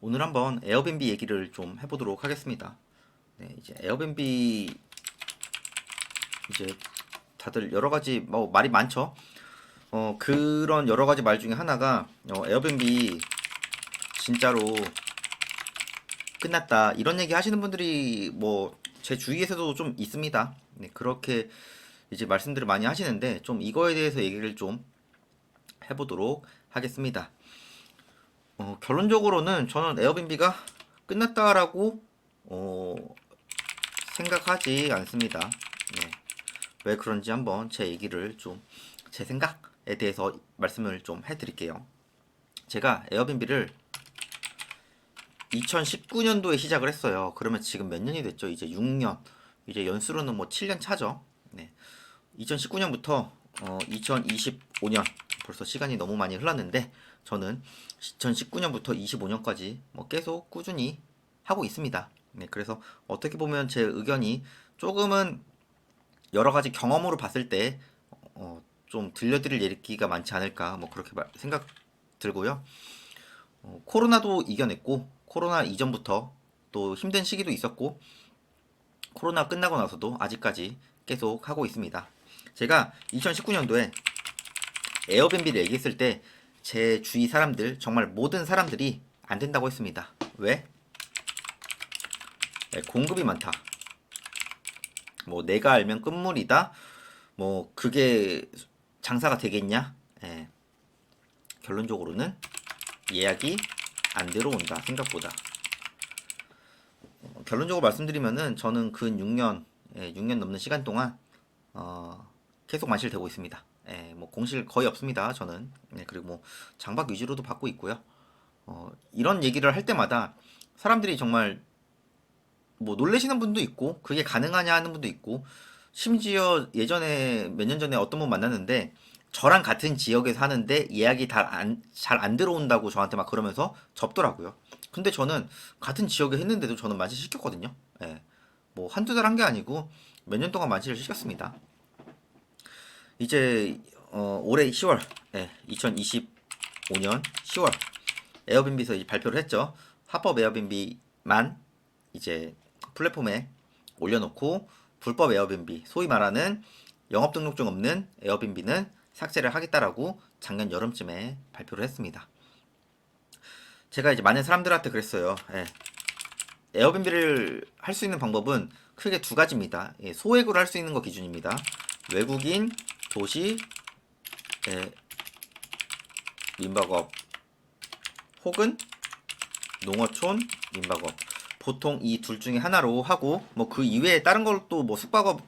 오늘 한번 에어비앤비 얘기를 좀 해보도록 하겠습니다. 네, 이제 에어비앤비 이제 다들 여러 가지 뭐 말이 많죠. 어 그런 여러 가지 말 중에 하나가 어, 에어비앤비 진짜로 끝났다 이런 얘기 하시는 분들이 뭐 제 주위에서도 좀 있습니다. 네, 그렇게 이제 말씀들을 많이 하시는데 좀 이거에 대해서 얘기를 좀 해보도록 하겠습니다. 어, 결론적으로는 저는 에어비앤비가 끝났다라고 어, 생각하지 않습니다. 네. 왜 그런지 한번 제 얘기를 좀 제 생각에 대해서 말씀을 좀 해드릴게요. 제가 에어비앤비를 2019년도에 시작을 했어요. 그러면 지금 몇 년이 됐죠? 이제 6년. 이제 연수로는 뭐 7년 차죠. 네. 2019년부터 어, 2025년 벌써 시간이 너무 많이 흘렀는데 저는 2019년부터 25년까지 뭐 계속 꾸준히 하고 있습니다. 네, 그래서 어떻게 보면 제 의견이 조금은 여러 가지 경험으로 봤을 때 어, 좀 들려드릴 얘기가 많지 않을까 뭐 그렇게 말- 생각 들고요. 어, 코로나도 이겨냈고 코로나 이전부터 또 힘든 시기도 있었고 코로나 끝나고 나서도 아직까지 계속 하고 있습니다. 제가 2019년도에 에어비앤비를 얘기했을 때 제 주위 사람들 정말 모든 사람들이 안 된다고 했습니다. 왜? 네, 공급이 많다. 뭐 내가 알면 끝물이다. 뭐 그게 장사가 되겠냐? 예. 결론적으로는 예약이 안 들어온다 생각보다. 어, 결론적으로 말씀드리면은 저는 근 6년, 예, 6년 넘는 시간 동안 어, 계속 만실되고 있습니다. 예, 뭐 공실 거의 없습니다. 저는 예, 그리고 뭐 장박 위주로도 받고 있고요. 어, 이런 얘기를 할 때마다 사람들이 정말 뭐 놀래시는 분도 있고 그게 가능하냐 하는 분도 있고 심지어 예전에 몇 년 전에 어떤 분 만났는데 저랑 같은 지역에 사는데 예약이 잘안 들어온다고 저한테 막 그러면서 접더라고요. 근데 저는 같은 지역에 했는데도 저는 만실 시켰거든요. 예. 뭐 한두 달 한 게 아니고 몇 년 동안 만실을 시켰습니다. 이제 어, 올해 10월, 예, 2025년 10월 에어비앤비에서 이제 발표를 했죠. 합법 에어비앤비만 이제 플랫폼에 올려놓고 불법 에어비앤비, 소위 말하는 영업 등록증 없는 에어비앤비는 삭제를 하겠다라고 작년 여름쯤에 발표를 했습니다. 제가 이제 많은 사람들한테 그랬어요. 예. 에어비앤비를 할 수 있는 방법은 크게 두 가지입니다. 예, 소액으로 할 수 있는 거 기준입니다. 외국인, 도시, 예, 민박업 혹은 농어촌, 민박업 보통 이 둘 중에 하나로 하고 뭐 그 이외에 다른 걸 또 뭐 숙박업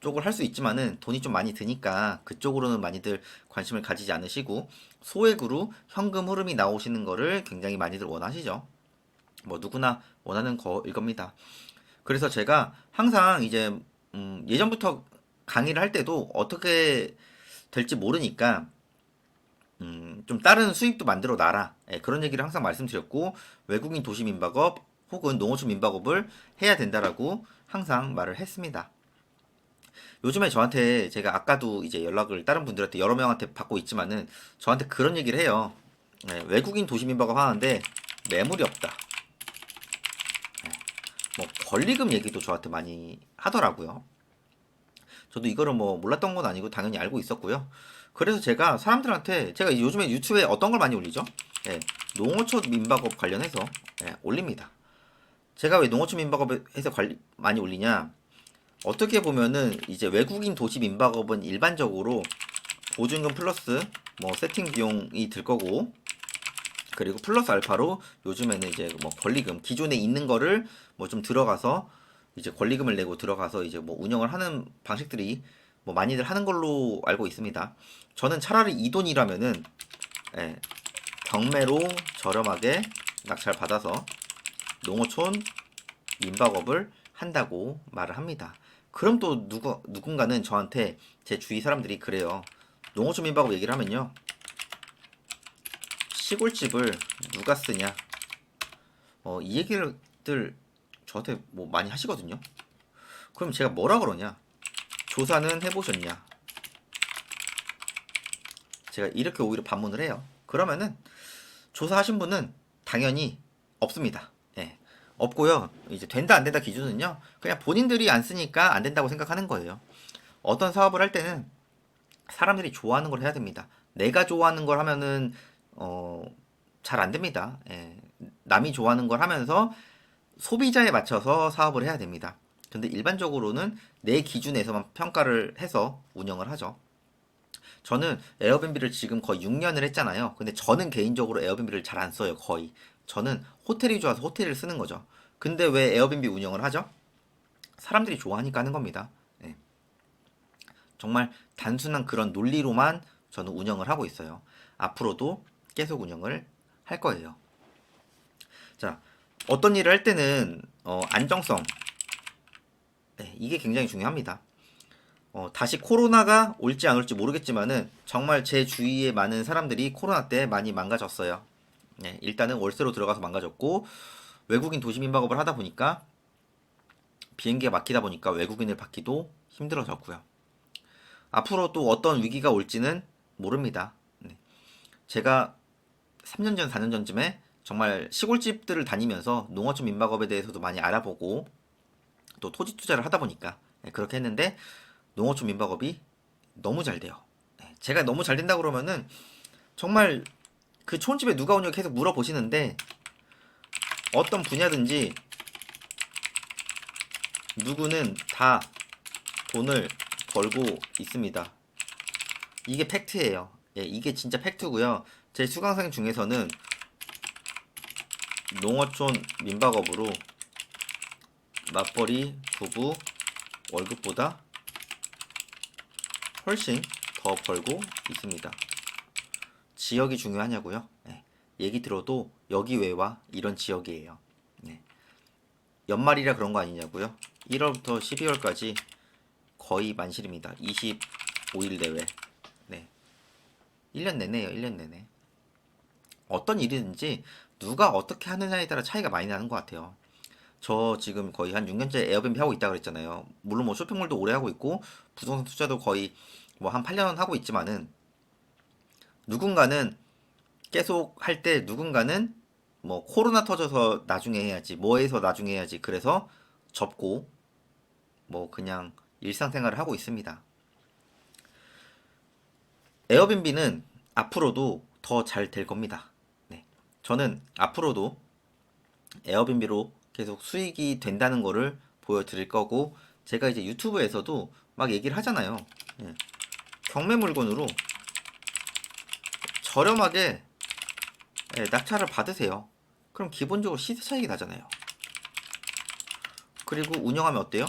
쪽을 할 수 있지만은 돈이 좀 많이 드니까 그쪽으로는 많이들 관심을 가지지 않으시고 소액으로 현금 흐름이 나오시는 거를 굉장히 많이들 원하시죠. 뭐 누구나 원하는 거일 겁니다. 그래서 제가 항상 이제 음 예전부터 강의를 할 때도 어떻게 될지 모르니까 음, 좀 다른 수입도 만들어 놔라. 예, 그런 얘기를 항상 말씀드렸고, 외국인 도시 민박업 혹은 농어촌 민박업을 해야 된다라고 항상 말을 했습니다. 요즘에 저한테 제가 아까도 이제 연락을 다른 분들한테 여러 명한테 받고 있지만은 저한테 그런 얘기를 해요. 예, 외국인 도시 민박업 하는데 매물이 없다. 예, 뭐 권리금 얘기도 저한테 많이 하더라고요. 저도 이거를 뭐 몰랐던 건 아니고 당연히 알고 있었고요. 그래서 제가 사람들한테 제가 요즘에 유튜브에 어떤 걸 많이 올리죠? 예, 농어촌 민박업 관련해서 예, 올립니다. 제가 왜 농어촌 민박업에서 관리 많이 올리냐? 어떻게 보면은 이제 외국인 도시 민박업은 일반적으로 보증금 플러스 뭐 세팅 비용이 들 거고 그리고 플러스 알파로 요즘에는 이제 뭐 권리금 기존에 있는 거를 뭐 좀 들어가서 이제 권리금을 내고 들어가서 이제 뭐 운영을 하는 방식들이 뭐 많이들 하는 걸로 알고 있습니다. 저는 차라리 이 돈이라면은 예, 경매로 저렴하게 낙찰 받아서 농어촌 민박업을 한다고 말을 합니다. 그럼 또 누구 누군가는 저한테 제 주위 사람들이 그래요. 농어촌 민박업 얘기를 하면요. 시골집을 누가 쓰냐? 어, 이 얘기를 저한테 뭐 많이 하시거든요. 그럼 제가 뭐라 그러냐? 조사는 해보셨냐? 제가 이렇게 오히려 반문을 해요. 그러면은 조사하신 분은 당연히 없습니다. 예. 없고요. 이제 된다 안 된다 기준은요. 그냥 본인들이 안 쓰니까 안 된다고 생각하는 거예요. 어떤 사업을 할 때는 사람들이 좋아하는 걸 해야 됩니다. 내가 좋아하는 걸 하면은 어, 잘 안 됩니다. 예. 남이 좋아하는 걸 하면서 소비자에 맞춰서 사업을 해야 됩니다. 근데 일반적으로는 내 기준에서만 평가를 해서 운영을 하죠. 저는 에어비앤비를 지금 거의 6년을 했잖아요. 근데 저는 개인적으로 에어비앤비를 잘 안 써요. 거의. 저는 호텔이 좋아서 호텔을 쓰는 거죠. 근데 왜 에어비앤비 운영을 하죠? 사람들이 좋아하니까 하는 겁니다. 예. 정말 단순한 그런 논리로만 저는 운영을 하고 있어요. 앞으로도 계속 운영을 할 거예요. 자, 어떤 일을 할 때는 어, 안정성 네, 이게 굉장히 중요합니다. 어, 다시 코로나가 올지 안 올지 모르겠지만은 정말 제 주위에 많은 사람들이 코로나 때 많이 망가졌어요. 네, 일단은 월세로 들어가서 망가졌고 외국인 도시 민박업을 하다 보니까 비행기가 막히다 보니까 외국인을 받기도 힘들어졌고요. 앞으로 또 어떤 위기가 올지는 모릅니다. 네. 제가 3년 전, 4년 전쯤에 정말 시골집들을 다니면서 농어촌 민박업에 대해서도 많이 알아보고 또 토지 투자를 하다 보니까 네, 그렇게 했는데 농어촌 민박업이 너무 잘 돼요. 네, 제가 너무 잘 된다 그러면은 정말 그 촌집에 누가 오냐고 계속 물어보시는데 어떤 분야든지 누구는 다 돈을 벌고 있습니다. 이게 팩트예요. 예, 이게 진짜 팩트고요. 제 수강생 중에서는 농어촌 민박업으로 맞벌이 부부 월급보다 훨씬 더 벌고 있습니다. 지역이 중요하냐고요? 네. 얘기 들어도 여기 외와 이런 지역이에요. 네. 연말이라 그런 거 아니냐고요? 1월부터 12월까지 거의 만실입니다. 25일 내외. 네. 1년 내내요. 1년 내내. 어떤 일이든지 누가 어떻게 하느냐에 따라 차이가 많이 나는 것 같아요. 저 지금 거의 한 6년째 에어비앤비 하고 있다 그랬잖아요. 물론 뭐 쇼핑몰도 오래 하고 있고 부동산 투자도 거의 뭐 한 8년 하고 있지만은 누군가는 계속 할 때 누군가는 뭐 코로나 터져서 나중에 해야지 뭐 해서 나중에 해야지 그래서 접고 뭐 그냥 일상생활을 하고 있습니다. 에어비앤비는 앞으로도 더 잘 될 겁니다. 네. 저는 앞으로도 에어비앤비로 계속 수익이 된다는 거를 보여드릴 거고 제가 이제 유튜브에서도 막 얘기를 하잖아요. 예. 경매 물건으로 저렴하게 예, 낙찰을 받으세요. 그럼 기본적으로 시세 차익이 나잖아요. 그리고 운영하면 어때요?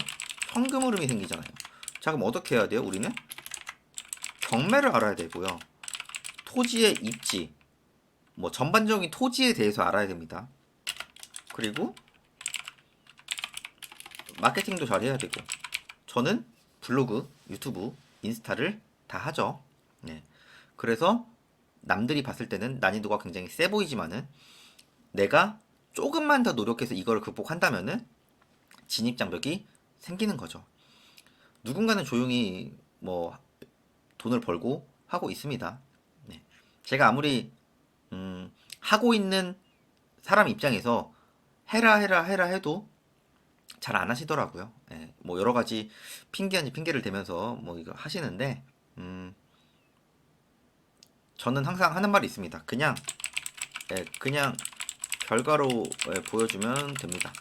현금 흐름이 생기잖아요. 자 그럼 어떻게 해야 돼요? 우리는 경매를 알아야 되고요. 토지의 입지, 뭐 전반적인 토지에 대해서 알아야 됩니다. 그리고 마케팅도 잘 해야 되고 저는 블로그, 유튜브, 인스타를 다 하죠. 네. 그래서 남들이 봤을 때는 난이도가 굉장히 세 보이지만은 내가 조금만 더 노력해서 이걸 극복한다면은 진입 장벽이 생기는 거죠. 누군가는 조용히 뭐 돈을 벌고 하고 있습니다. 네. 제가 아무리 음, 하고 있는 사람 입장에서 해라 해라 해라 해도 잘 안 하시더라고요. 예, 뭐 여러 가지 핑계 아닌 핑계를 대면서 뭐 이거 하시는데 음, 저는 항상 하는 말이 있습니다. 그냥 예, 그냥 결과로 예, 보여주면 됩니다.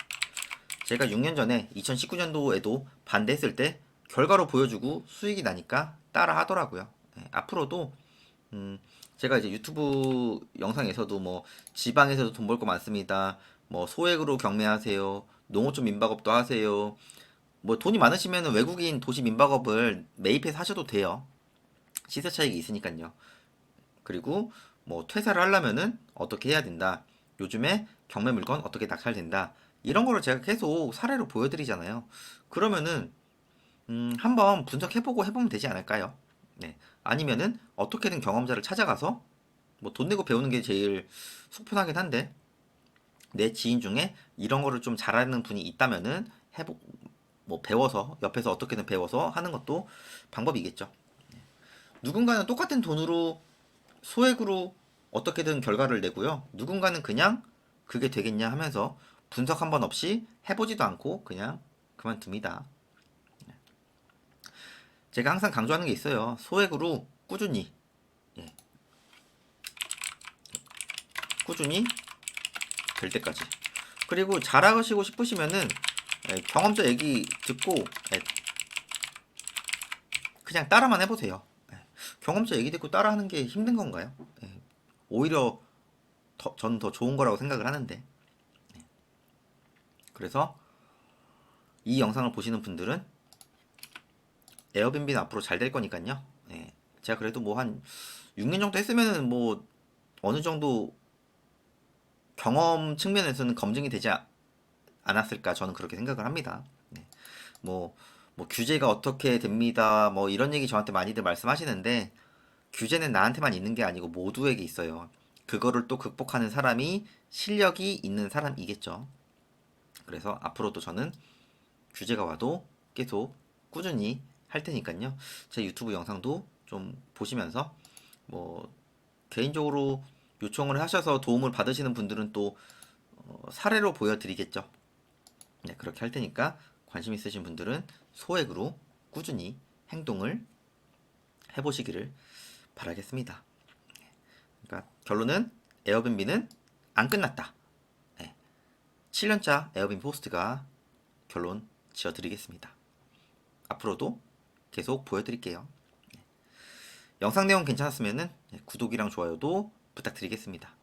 제가 6년 전에 2019년도에도 반대했을 때 결과로 보여주고 수익이 나니까 따라 하더라고요. 예, 앞으로도 음, 제가 이제 유튜브 영상에서도 뭐 지방에서도 돈 벌 거 많습니다. 뭐 소액으로 경매하세요. 농어촌 민박업도 하세요. 뭐 돈이 많으시면 외국인 도시 민박업을 매입해서 하셔도 돼요. 시세 차익이 있으니까요. 그리고 뭐 퇴사를 하려면은 어떻게 해야 된다. 요즘에 경매 물건 어떻게 낙찰된다. 이런 거를 제가 계속 사례로 보여드리잖아요. 그러면은 음, 한번 분석해보고 해보면 되지 않을까요? 네. 아니면은 어떻게든 경험자를 찾아가서 뭐 돈 내고 배우는 게 제일 속편하긴 한데 내 지인 중에 이런 거를 좀 잘하는 분이 있다면은 해보 뭐 배워서 옆에서 어떻게든 배워서 하는 것도 방법이겠죠. 네. 누군가는 똑같은 돈으로 소액으로 어떻게든 결과를 내고요. 누군가는 그냥 그게 되겠냐 하면서 분석 한 번 없이 해보지도 않고 그냥 그만둡니다. 제가 항상 강조하는 게 있어요. 소액으로 꾸준히 예. 꾸준히 될 때까지. 그리고 잘하시고 싶으시면은 예, 경험자 얘기 듣고 예, 그냥 따라만 해보세요. 예, 경험자 얘기 듣고 따라하는 게 힘든 건가요? 예, 오히려 더, 저는 더 좋은 거라고 생각을 하는데. 예. 그래서 이 영상을 보시는 분들은 에어비앤비는 앞으로 잘 될 거니까요. 예, 제가 그래도 뭐 한 6년 정도 했으면은 뭐 어느 정도 경험 측면에서는 검증이 되지 아- 않았을까 저는 그렇게 생각을 합니다. 네. 뭐, 뭐 규제가 어떻게 됩니다. 뭐 이런 얘기 저한테 많이들 말씀하시는데 규제는 나한테만 있는 게 아니고 모두에게 있어요. 그거를 또 극복하는 사람이 실력이 있는 사람이겠죠. 그래서 앞으로도 저는 규제가 와도 계속 꾸준히 할 테니까요. 제 유튜브 영상도 좀 보시면서 뭐 개인적으로 요청을 하셔서 도움을 받으시는 분들은 또 어, 사례로 보여드리겠죠. 네, 그렇게 할 테니까 관심 있으신 분들은 소액으로 꾸준히 행동을 해보시기를 바라겠습니다. 그러니까 결론은 에어빈비는 안 끝났다. 네, 7년차 에어빈 포스트가 결론 지어드리겠습니다. 앞으로도 계속 보여드릴게요. 네. 영상 내용 괜찮았으면 구독이랑 좋아요도 부탁드리겠습니다.